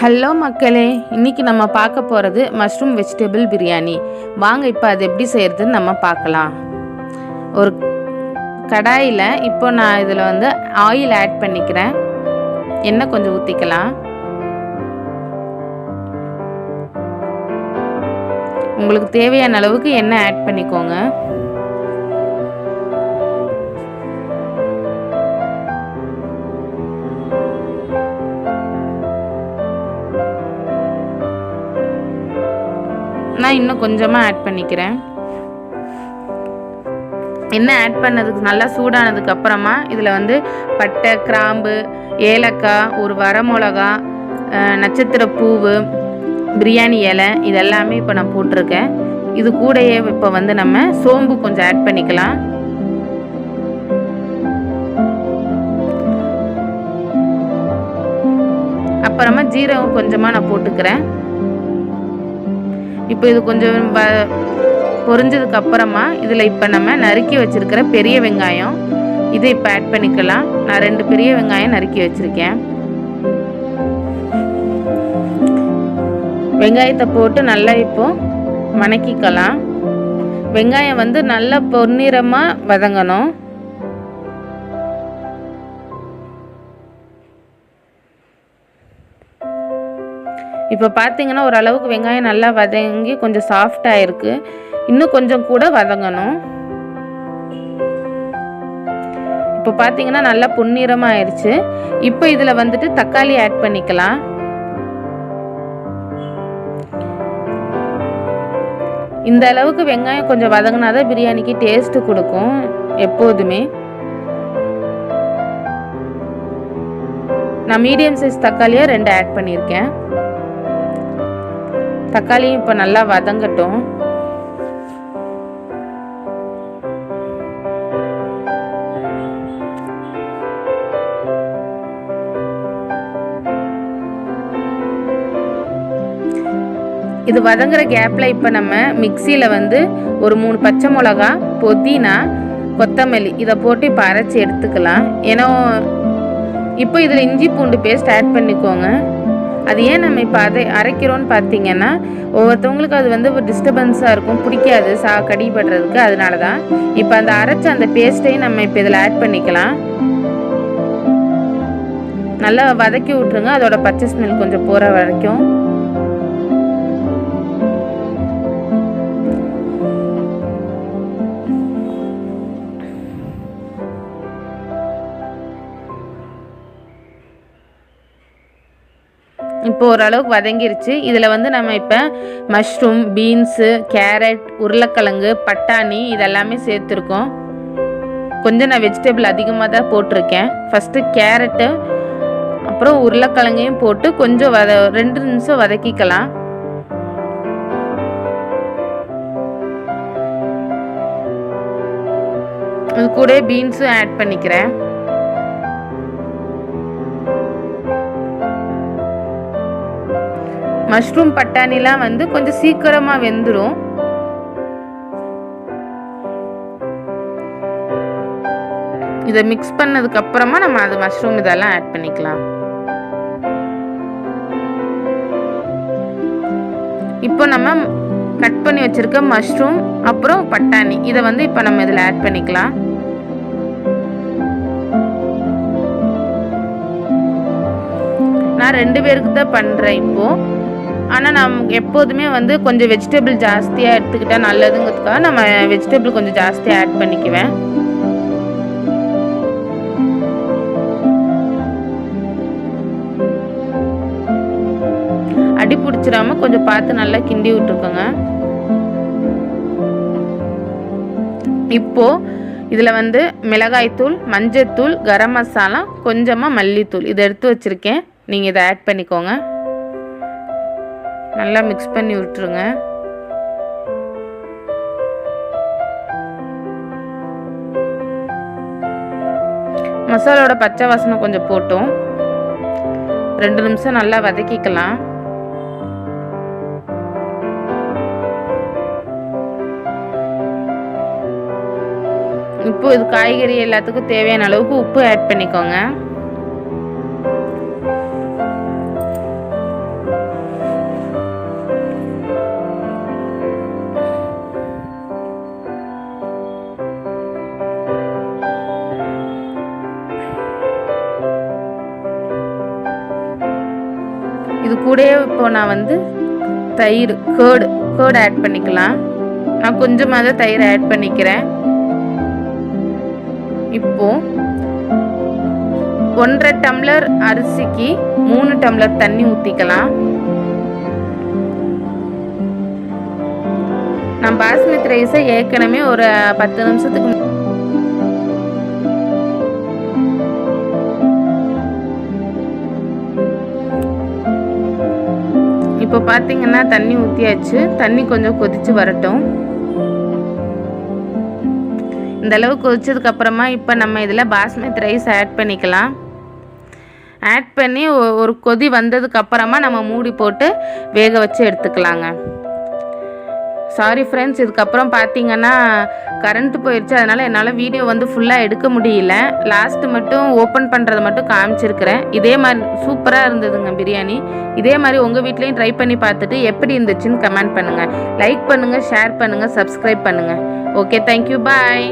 Hello மக்களே இன்னைக்கு நம்ம பார்க்க போகிறது மஷ்ரூம் வெஜிடபிள் பிரியாணி. வாங்க இப்போ அது எப்படி செய்கிறதுன்னு நம்ம பார்க்கலாம். ஒரு கடாயில் இப்போ நான் இதில் வந்து ஆயில் ஆட் பண்ணிக்கிறேன். எண்ணெய் கொஞ்சம் ஊற்றிக்கலாம் உங்களுக்கு தேவையான அளவுக்கு எண்ணெய் ஆட் பண்ணிக்கோங்க. நான் இன்னும் கொஞ்சமாக ஆட் பண்ணிக்கிறேன். என்ன ஆட் பண்ணதுக்கு நல்லா சூடானதுக்கு அப்புறமா இதில் வந்து பட்டை கிராம்பு ஏலக்காய் ஒரு வரமிளகா நட்சத்திர பூவு பிரியாணி இலை இதெல்லாமே இப்போ நான் போட்டிருக்கேன். இது கூடயே இப்போ வந்து நம்ம சோம்பு கொஞ்சம் ஆட் பண்ணிக்கலாம். அப்புறமா ஜீரகம் கொஞ்சமாக நான் போட்டுக்கிறேன். இப்போ இது கொஞ்சம் ப பொரிஞ்சதுக்கு அப்புறமா இதில் இப்போ நம்ம நறுக்கி வச்சுருக்கிற பெரிய வெங்காயம். இதை இப்போ ஆட் பண்ணிக்கலாம். நான் ரெண்டு பெரிய வெங்காயம் நறுக்கி வச்சுருக்கேன். வெங்காயத்தை போட்டு நல்லா இப்போது வணக்கிக்கலாம். வெங்காயம் வந்து நல்லா பொன்னிறமாக வதங்கணும். இப்போ பார்த்தீங்கன்னா ஓரளவுக்கு வெங்காயம் நல்லா வதங்கி கொஞ்சம் சாஃப்டாக இருக்குது இன்னும் கொஞ்சம் கூட வதங்கணும். இப்போ பார்த்தீங்கன்னா நல்லா பொன்னிறமாக ஆயிடுச்சு. இப்போ இதில் வந்துட்டு தக்காளி ஆட் பண்ணிக்கலாம். இந்த அளவுக்கு வெங்காயம் கொஞ்சம் வதங்கினாதான் பிரியாணிக்கு டேஸ்ட்டு கொடுக்கும் எப்போதுமே. நான் மீடியம் சைஸ் தக்காளியாக ரெண்டு ஆட் பண்ணியிருக்கேன். தக்காளியும் இப்போ நல்லா வதங்கட்டும். இது வதங்குற கேப்பில் இப்போ நம்ம மிக்சியில் வந்து ஒரு மூணு பச்சை மிளகா புதினா கொத்தமல்லி இதை போட்டு இப்போ அரைச்சி எடுத்துக்கலாம். ஏன்னா இப்போ இதில் இஞ்சி பூண்டு பேஸ்ட் ஆட் பண்ணிக்கோங்க. அது ஏன் நம்ம இப்போ அதை அரைக்கிறோன்னு பார்த்தீங்கன்னா ஒவ்வொருத்தவங்களுக்கு அது வந்து ஒரு டிஸ்டர்பன்ஸாக இருக்கும் பிடிக்காது சா கடிபடுறதுக்கு அதனால தான் இப்போ அந்த அரைச்ச அந்த பேஸ்ட்டையும் நம்ம இப்போ இதில் ஆட் பண்ணிக்கலாம். நல்லா வதக்கி விட்ருங்க அதோட பச்சை ஸ்மெல் கொஞ்சம் போகிற வரைக்கும். இப்போ ஓரளவுக்கு வதங்கிருச்சு. இதில் வந்து நம்ம இப்போ மஷ்ரூம் பீன்ஸு கேரட் உருளைக்கிழங்கு பட்டாணி இதெல்லாமே சேர்த்துருக்கோம். கொஞ்சம் நான் வெஜிடபிள் அதிகமாக தான் போட்டிருக்கேன். ஃபஸ்ட்டு கேரட்டு அப்புறம் உருளைக்கிழங்கையும் போட்டு கொஞ்சம் வத ரெண்டு நிமிஷம் வதக்கிக்கலாம். கூட பீன்ஸும் ஆட் பண்ணிக்கிறேன். மஷ்ரூம் பட்டாணிலாம் வந்து கொஞ்சம் சீக்கிரமாக வெந்துடும் இதை மிக்ஸ் பண்ணதுக்கப்புறமா நம்ம அது மஷ்ரூம் இதெல்லாம் ஆட் பண்ணிக்கலாம். இப்போ நம்ம கட் பண்ணி வச்சுருக்க மஷ்ரூம் அப்புறம் பட்டாணி. இதை வந்து இப்போ நம்ம இதில் ஆட் பண்ணிக்கலாம். நான் ரெண்டு பேருக்கு தான் பண்ணுறேன் இப்போது ஆனால் நாம் எப்போதுமே வந்து கொஞ்சம் வெஜிடபிள் ஜாஸ்தியாக எடுத்துக்கிட்டால் நல்லதுங்கிறதுக்காக நம்ம வெஜிடபிள் கொஞ்சம் ஜாஸ்தியாக ஆட் பண்ணிக்குவேன். அடி பிடிச்சிடாம கொஞ்சம் பார்த்து நல்லா கிண்டி விட்டுருக்கோங்க. இப்போ இதில் வந்து மிளகாய்த்தூள் மஞ்சத்தூள் கரம் மசாலா கொஞ்சமாக மல்லித்தூள் இதை எடுத்து வச்சுருக்கேன். நீங்கள் இதை ஆட் பண்ணிக்கோங்க. நல்லா மிக்ஸ் பண்ணி விட்டுருங்க. மசாலோட பச்சை வாசனை கொஞ்சம் போட்டோம். ரெண்டு நிமிஷம் நல்லா வதக்கிக்கலாம். இப்போ இது காய்கறி எல்லாத்துக்கும் தேவையான அளவுக்கு உப்பு ஆட் பண்ணிக்கோங்க. கூடயே இப்போ நான் வந்து தயிர் கேர்டு கேர்டு ஆட் பண்ணிக்கலாம். நான் கொஞ்சமாக தான் தயிர் ஆட் பண்ணிக்கிறேன். இப்போ ஒன்றரை டம்ளர் அரிசிக்கு மூணு டம்ளர் தண்ணி ஊற்றிக்கலாம் நான் பாஸ்மதி ரைஸை ஏற்கனவே ஒரு பத்து நிமிஷத்துக்கு இப்போ பார்த்தீங்கன்னா தண்ணி ஊற்றியாச்சு தண்ணி கொஞ்சம் கொதித்து வரட்டும். இந்த அளவு இப்போ நம்ம இதில் பாஸ்மதி ரைஸ் ஆட் பண்ணிக்கலாம். ஆட் பண்ணி ஒ- ஒரு கொதி வந்ததுக்கப்புறமா நம்ம மூடி போட்டு வேக வச்சு எடுத்துக்கலாங்க. சாரி ஃப்ரெண்ட்ஸ் இதுக்கப்புறம் பார்த்தீங்கன்னா கரண்ட் போயிடுச்சு அதனால் என்னால் வீடியோ வந்து ஃபுல்லாக எடுக்க முடியல. லாஸ்ட்டு மட்டும் ஓப்பன் பண்ணுறதை மட்டும் காமிச்சிருக்கிறேன். இதே மாதிரி சூப்பராக இருந்ததுங்க பிரியாணி. இதே மாதிரி உங்கள் வீட்லேயும் ட்ரை பண்ணி பார்த்துட்டு எப்படி இருந்துச்சுன்னு கமெண்ட் பண்ணுங்கள் லைக் பண்ணுங்கள் ஷேர் பண்ணுங்கள் சப்ஸ்கிரைப் பண்ணுங்கள் ஓகே தேங்க்யூ பாய்